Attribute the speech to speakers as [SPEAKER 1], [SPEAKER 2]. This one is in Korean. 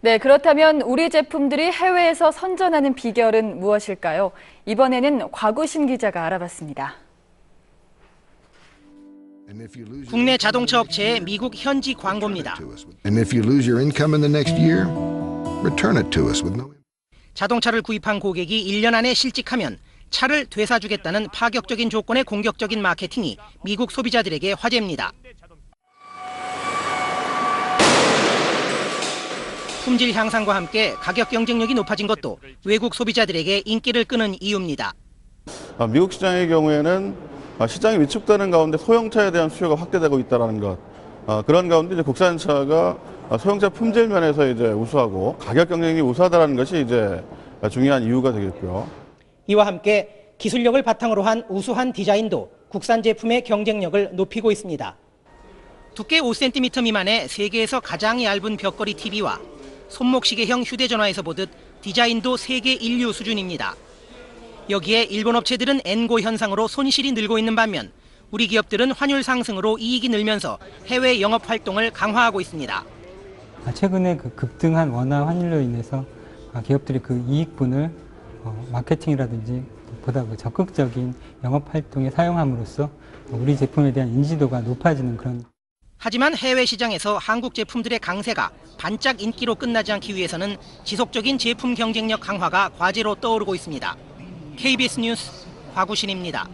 [SPEAKER 1] 네, 그렇다면 우리 제품들이 해외에서 선전하는 비결은 무엇일까요? 이번에는 과구신 기자가 알아봤습니다.
[SPEAKER 2] 국내 자동차 업체의 미국 현지 광고입니다.
[SPEAKER 3] And if you lose your income in the next year, return it to us with no
[SPEAKER 2] 자동차를 구입한 고객이 1년 안에 실직하면 차를 되사주겠다는 파격적인 조건의 공격적인 마케팅이 미국 소비자들에게 화제입니다. 품질 향상과 함께 가격 경쟁력이 높아진 것도 외국 소비자들에게 인기를 끄는 이유입니다.
[SPEAKER 4] 아, 미국 시장의 경우에는 아, 시장이 위축되는 가운데 소형차에 대한 수요가 확대되고 있다는 것. 아, 그런 가운데 이제 국산차가 아, 소형차 품질 면에서 이제 우수하고 가격 경쟁이 우수하다는 것이 이제 중요한 이유가 되겠고요.
[SPEAKER 2] 이와 함께 기술력을 바탕으로 한 우수한 디자인도 국산 제품의 경쟁력을 높이고 있습니다. 두께 5cm 미만의 세계에서 가장 얇은 벽걸이 TV와 손목시계형 휴대전화에서 보듯 디자인도 세계 인류 수준입니다. 여기에 일본 업체들은 엔고 현상으로 손실이 늘고 있는 반면 우리 기업들은 환율 상승으로 이익이 늘면서 해외 영업 활동을 강화하고 있습니다.
[SPEAKER 5] 아, 최근에 그 급등한 원화 환율로 인해서 아, 기업들이 그 이익분을 어, 마케팅이라든지 보다 그 적극적인 영업 활동에 사용함으로써 우리 제품에 대한 인지도가 높아지는 그런
[SPEAKER 2] 하지만 해외 시장에서 한국 제품들의 강세가 반짝 인기로 끝나지 않기 위해서는 지속적인 제품 경쟁력 강화가 과제로 떠오르고 있습니다. KBS 뉴스 과구신입니다.